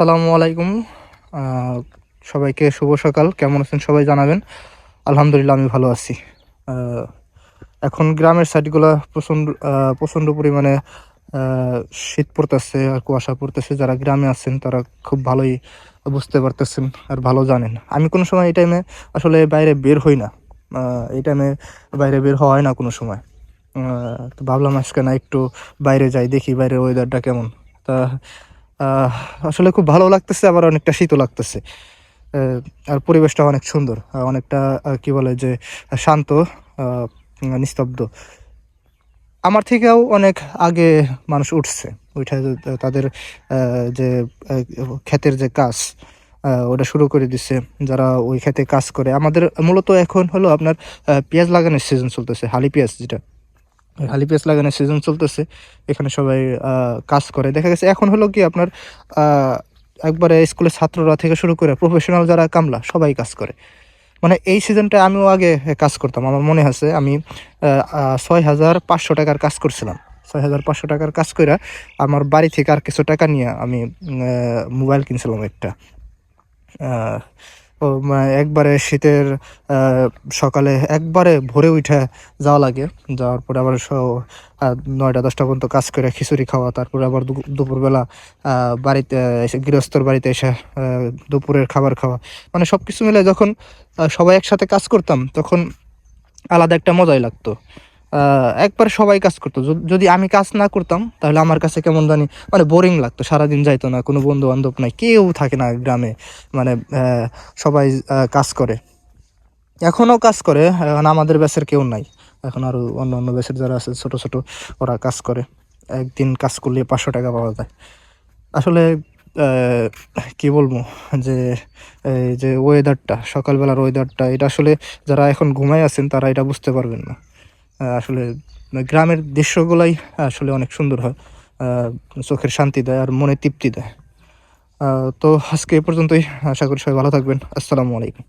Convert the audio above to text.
আসসালামু আলাইকুম। সবাইকে শুভ সকাল। কেমন আছেন সবাই জানাবেন। আলহামদুলিল্লাহ, আমি ভালো আছি। এখন গ্রামের সাইডগুলো প্রচণ্ড প্রচণ্ড পরিমাণে শীত পড়তেছে আর কুয়াশা পড়তেছে। যারা গ্রামে আছেন, তারা খুব ভালোই বুঝতে পারতেছেন আর ভালো জানেন। আমি কোনো সময় এই টাইমে আসলে বাইরে বের হই না। এই টাইমে বাইরে বের হওয়া হয় না কোনো সময়। তো ভাবলাম আজকে না একটু বাইরে যাই, দেখি বাইরের ওয়েদারটা কেমন। তা আসলে খুব ভালো লাগতেছে, আবার অনেকটা শীতও লাগতেছে। আর পরিবেশটা অনেক সুন্দর অনেকটা কি বলে যে, শান্ত নিস্তব্ধ। আমার থেকেও অনেক আগে মানুষ উঠছে, উঠে তাদের যে ক্ষেতের যে কাজ ওটা শুরু করে দিছে, যারা ওই ক্ষেতে কাজ করে। আমাদের মূলত এখন হলো আপনার পেঁয়াজ লাগানোর সিজন চলতেছে, হালি পেঁয়াজ যেটা। হালি পেঁয়াজ লাগানোর সিজন চলতেছে, এখানে সবাই কাজ করে। দেখা গেছে এখন হলো কি আপনার একবারে স্কুলের ছাত্ররা থেকে শুরু করে প্রফেশনাল যারা কামলা, সবাই কাজ করে। মানে এই সিজনটা আমিও আগে কাজ করতাম। আমার মনে আছে আমি ছয় হাজার পাঁচশো টাকার কাজ করছিলাম। ছয় হাজার পাঁচশো টাকার কাজ করে আমার বাড়ি থেকে আর কিছু টাকা নিয়ে আমি মোবাইল কিনছিলাম একটা। একবারে শীতের সকালে একবারে ভোরে উঠে যাওয়া লাগে। যাওয়ার পরে আবার নয়টা, দশটা পর্যন্ত কাজ করে খিচুড়ি খাওয়া, তারপরে আবার দুপুরবেলা বাড়িতে, এসে গৃহস্থর বাড়িতে এসে দুপুরের খাবার খাওয়া। মানে সব কিছু মিলে যখন সবাই একসাথে কাজ করতাম, তখন আলাদা একটা মজাই লাগতো। একবার সবাই কাজ করতো। যদি আমি কাজ না করতাম, তাহলে আমার কাছে কেমন জানি মানে বোরিং লাগতো, সারাদিন যাইতো না, কোনো বন্ধু বান্ধব নাই, কেউ থাকে না গ্রামে মানে সবাই কাজ করে। এখনও কাজ করে, এখন আমাদের ব্যাচের কেউ নাই। এখন আরও অন্য অন্য ব্যাচের যারা আছে, ছোট ছোট, ওরা কাজ করে। একদিন কাজ করলে পাঁচশো টাকা পাওয়া যায়। আসলে কি বলব, যে, এই যে ওয়েদারটা সকালবেলার ওয়েদারটা এটা আসলে যারা এখন ঘুমায় আছেন, তারা এটা বুঝতে পারবেন না। আসলে, গ্রামের দৃশ্যগুলাই আসলে অনেক সুন্দর হয় চোখের শান্তি দেয় আর মনে তৃপ্তি দেয়। তো আজকে এ পর্যন্তই, আশা করি সবাই ভালো থাকবেন। আসসালামু আলাইকুম।